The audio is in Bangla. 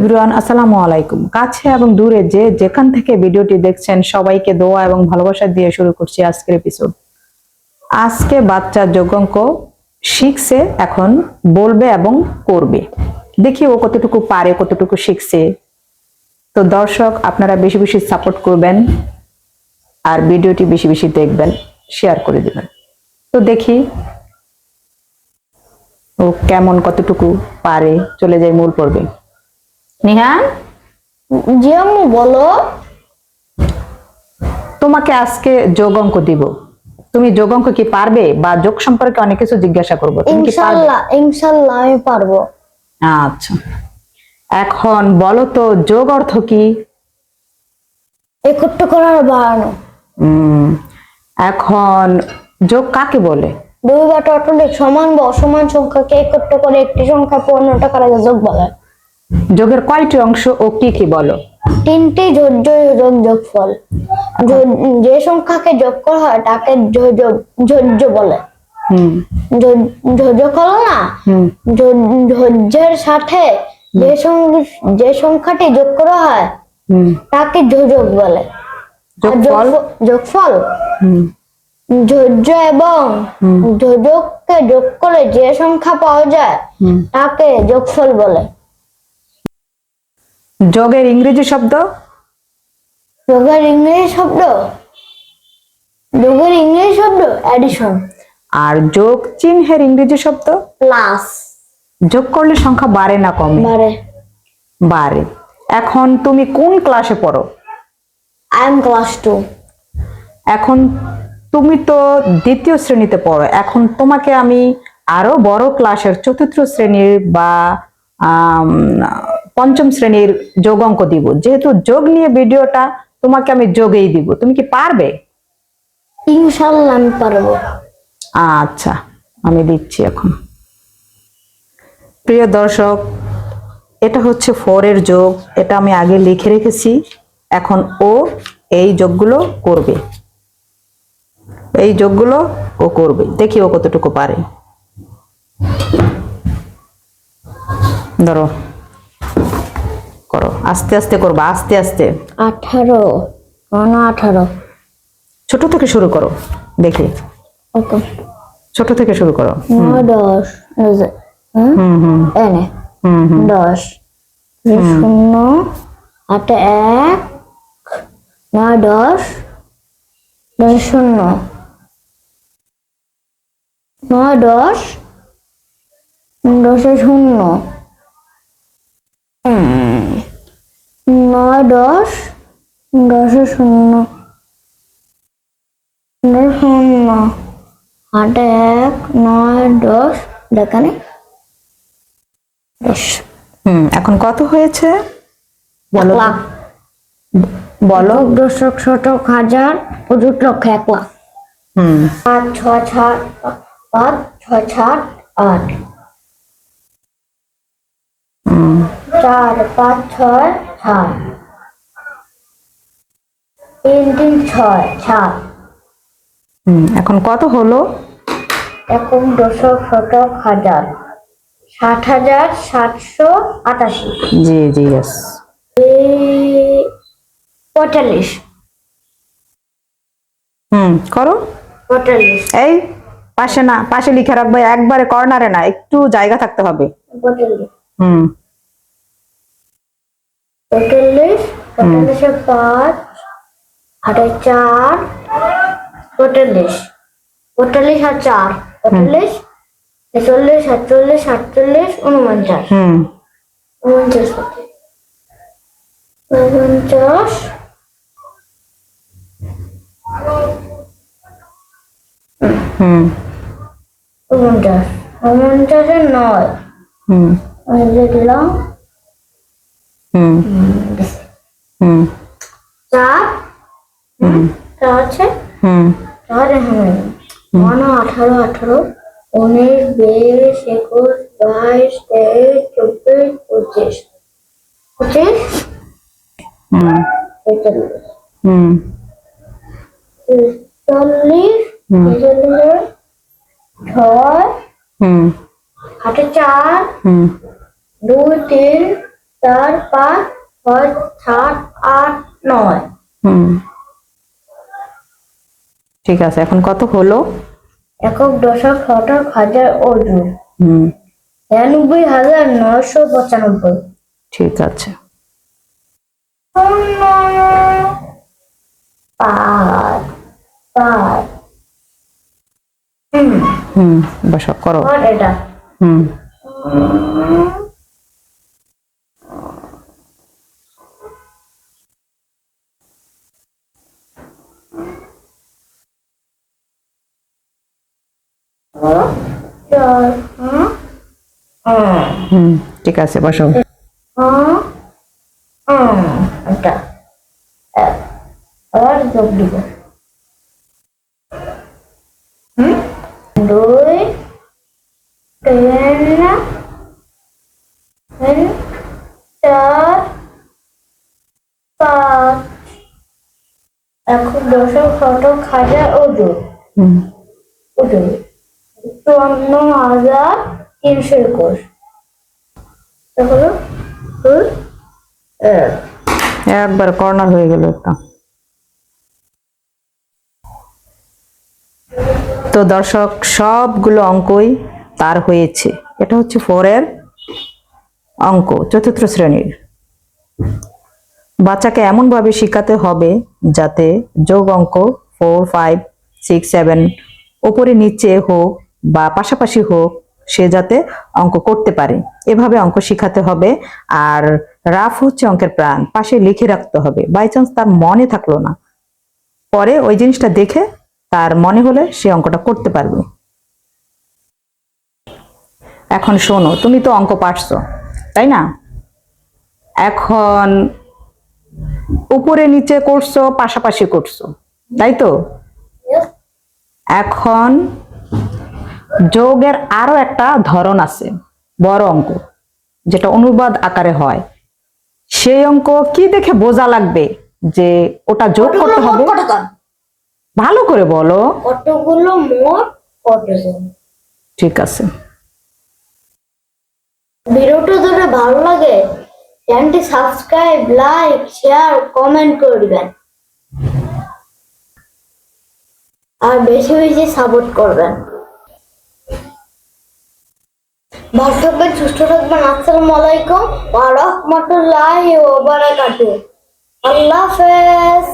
এভরিওয়ান, আসসালামু আলাইকুম। কাছে এবং দূরে যে যেখান থেকে ভিডিওটি দেখছেন, সবাইকে দোয়া এবং ভালোবাসা দিয়ে শুরু করছি আজকের এপিসোড আজকে বাচ্চা যোগ্যঙ্ক শিখছে, এখন বলবে এবং করবে। দেখি ও কতটুকু পারে, কতটুকু শিখছে। তো দর্শক, আপনারা বেশি বেশি সাপোর্ট করবেন আর ভিডিওটি বেশি বেশি দেখবেন শেয়ার করে দেবেন। তো দেখি ও কেমন, কতটুকু পারে, চলে যায় মূল পর্বে। নিহান জি আম্মু বলো। তোমাকে আজকে যোগ অঙ্ক দিব। তুমি যোগ অঙ্ক কি পারবে বা যোগ সম্পর্কে অনেক কিছু জিজ্ঞাসা করব? ইনশাল্লাহ ইনশাল্লাহ আমি পারব। আচ্ছা। এখন বলো তো যোগ অর্থ কি? একটু করার বাড়ানো উম, এখন যোগ কাকে বলে? দুই বা সমান বা অসমান সংখ্যাকে একত্র করে একটি সংখ্যা পূর্ণটা করা যায় যোগ বলে। যোগের কয়টি অংশ ও কি কি বলো? তিনটি যোজ্য যোগ যোগফল। যে সংখ্যাকে যোগ করা হয় তাকে যোজ- যোজ্য বলে। হুম। যো- হলো না? যোজ্যের সাথে যে যে সংখ্যাটি যোগ করা হয় তাকে যোজক বলে। যোগফল? যোগফ- যোগফল? হুম। এবং যোজককে যোগ করে যে সংখ্যা পাওয়া যায় তাকে যোগফল বলে। যোগের ইংরেজি শব্দ? যোগের ইংরেজি শব্দ? যোগের ইংরেজি শব্দ? অ্যাডিশন আর যোগ চিহ্নের ইংরেজি শব্দ? প্লাস যোগ করলে সংখ্যা বাড়ে না কমে? বারে বাড়ে। এখন তুমি কোন ক্লাসে পড়ো? আই এম ক্লাস টু এখন তুমি তো দ্বিতীয় শ্রেণীতে পড়ো। এখন তোমাকে আমি আরও বড় ক্লাসের চতুর্থ শ্রেণির বা পঞ্চম শ্রেণির যোগ অঙ্ক দিব। যেহেতু যোগ নিয়ে ভিডিওটা তোমাকে আমি যোগেই দিব। তুমি কি পারবে? ইনশাল্লাহ আমি পারব। আচ্ছা আমি দিচ্ছি এখন। প্রিয় দর্শক এটা হচ্ছে ফোরের যোগ। এটা আমি আগে লিখে রেখেছি। এখন ও এই যোগগুলো করবে। এই যোগগুলো ও করবে। দেখি ও কতটুকু পারে। ধরো। করো। আস্তে আস্তে করবা আস্তে আস্তে। আঠারো। কোন আঠারো। ছোট থেকে শুরু করো দেখি। ওকে। ছোট থেকে শুরু করো। নয় দশ হুম? হুম এনে। দশ শূন্য আটে এক নয় দশ দশ শূন্য। নয় দশ দশে শূন্য। নয় দশ দশে শূন্য। শূন্য। আটে এক নয় দশ দেখানে দশ। হুম এখন কত হয়েছে? বলো। বলো। দশক শতক হাজার অযুত লক্ষ এক লাখ হুম। পাঁচ ছয় সাত পাঁচ ছয় সাত আট। চার পাঁচ ছয় সাত তিন তিন ছয় সাত। হুম এখন কত হলো? এখন দশক শতক হাজার। ষাট হাজার সাতশো আটাশি। জি জি ইয়েস এই পঁয়তাল্লিশ। হুম করো। পঁয়তাল্লিশ। এই পাশে না পাশে লিখে রাখবে একবারে কর্নারে না একটু জায়গা থাকতে হবে। হুম। পঁয়তাল্লিশ পঁয়তাল্লিশে পাঁচ হাটে চার পঁয়তাল্লিশ। পঁয়তাল্লিশ আর চার পঁয়তাল্লিশ ছেচল্লিশ সাতচল্লিশ সাতচল্লিশ উনপঞ্চাশ। উনপঞ্চাশ উনপঞ্চাশ। হুম। উনপঞ্চাশ। উনপঞ্চাশে নয়। হুম। লিখলাম হুম। হুম। চার। চার আছে? হুম। বান্ন আঠারো আঠারো উনিশ বিশ একুশ বাইশ তেইশ চব্বিশ পঁচিশ। পঁচিশ? হুম। তেতাল্লিশ হুম। চল্লিশ ছেচল্লিশ ছয় হুম। হাতে চার হুম। দুই তিন চার পাঁচ ছয় সাত আট নয়। হুম। ঠিক আছে এখন কত হলো? একক দশক শতক হাজার অর্জুন হুম। নিরানব্বই হাজার নয়শো পঁচানব্বই। ঠিক আছে। পাঁচ পাঁচ। হুম। হুম বসো করো। এটা। হুম চার হুম হুম ঠিক আছে বসো। দুই তিন তিন চার পাঁচ এখন শতক হাজার ওজন হুম। ওজন চুয়ান্ন হাজার তিনশো একুশ এক একবার কর্নার হয়ে গেল একটা। তো দর্শক, সবগুলো অঙ্কই তার হয়েছে। এটা হচ্ছে ফোরের অঙ্ক, চতুর্থ শ্রেণির। বাচ্চাকে এমনভাবে শেখাতে হবে যাতে যোগ অঙ্ক ফোর ফাইভ সিক্স সেভেন ওপরে নিচে হোক বা পাশাপাশি হোক সে যাতে অঙ্ক করতে পারে। এভাবে অঙ্ক শেখাতে হবে। আর রাফ হচ্ছে অঙ্কের প্রাণ পাশে লিখে রাখতে হবে। বাই চান্স তার মনে থাকল না। পরে ওই জিনিসটা দেখে তার মনে হলে সে অঙ্কটা করতে পারবে। এখন শোনো তুমি তো অঙ্ক পারছ তাই না? এখন উপরে নিচে করছ পাশাপাশি করছ তাই তো? এখন যোগের আরও একটা ধরন আছে বড় অঙ্ক যেটা অনুবাদ আকারে হয়। সেই অঙ্ক কি দেখে বোঝা লাগবে যে ওটা যোগ করতে হবে? ভালো করে বলো। কতগুলো মোট কতজন ঠিক আছে। ভিডিওটা যদি ভালো লাগে চ্যানেলটি সাবস্ক্রাইব লাইক শেয়ার কমেন্ট করবেন। আর বেশি বেশি সাপোর্ট করবেন। ভালো থাকবেন সুস্থ থাকবেন আসসালামু আলাইকুম ওয়া রাহমাতুল্লাহি ওয়া বারাকাতুহু আল্লাহ হাফেজ।